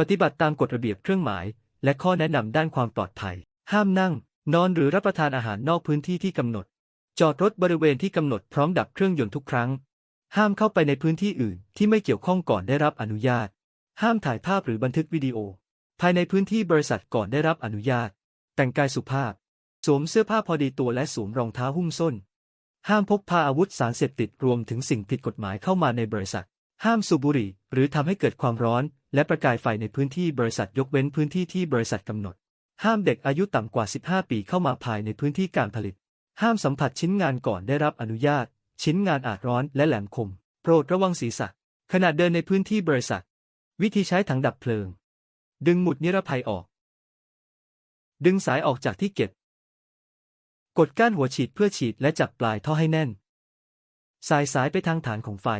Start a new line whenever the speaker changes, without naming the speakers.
ปฏิบัติตามกฎระเบียบเครื่องหมาย และข้อแนะนำด้านความปลอดภัย ห้ามนั่ง นอนหรือรับประทานอาหารนอกพื้นที่ที่กำหนด จอดรถบริเวณที่กำหนดพร้อมดับเครื่องยนต์ทุกครั้ง ห้ามเข้าไปในพื้นที่อื่นที่ไม่เกี่ยวข้องก่อนได้รับอนุญาต ห้ามถ่ายภาพหรือบันทึกวิดีโอ ภายในพื้นที่บริษัทก่อนได้รับอนุญาต แต่งกายสุภาพ สวมเสื้อผ้าพอดีตัวและสวมรองเท้าหุ้มส้น ห้ามพกพาอาวุธสารเสพติดรวมถึงสิ่งผิดกฎหมายเข้ามาในบริษัท ห้ามสูบบุหรี่ หรือทำให้เกิดความร้อน และประกายไฟในพื้นที่บริษัทยกเว้นพื้นที่ที่บริษัทกำหนด ห้ามเด็กอายุต่ำกว่า 15 ปีเข้ามาภายในพื้นที่การผลิต ห้ามสัมผัสชิ้นงานก่อนได้รับอนุญาต ชิ้นงานอาจร้อนและแหลมคม โปรดระวังศีรษะ ขณะเดินในพื้นที่บริษัท วิธีใช้ถังดับเพลิง ดึงหมุดนิรภัยออก ดึงสายออกจากที่เก็บ กดก้านหัวฉีดเพื่อฉีดและจับปลายท่อให้แน่น สายสายไปทางฐานของไฟ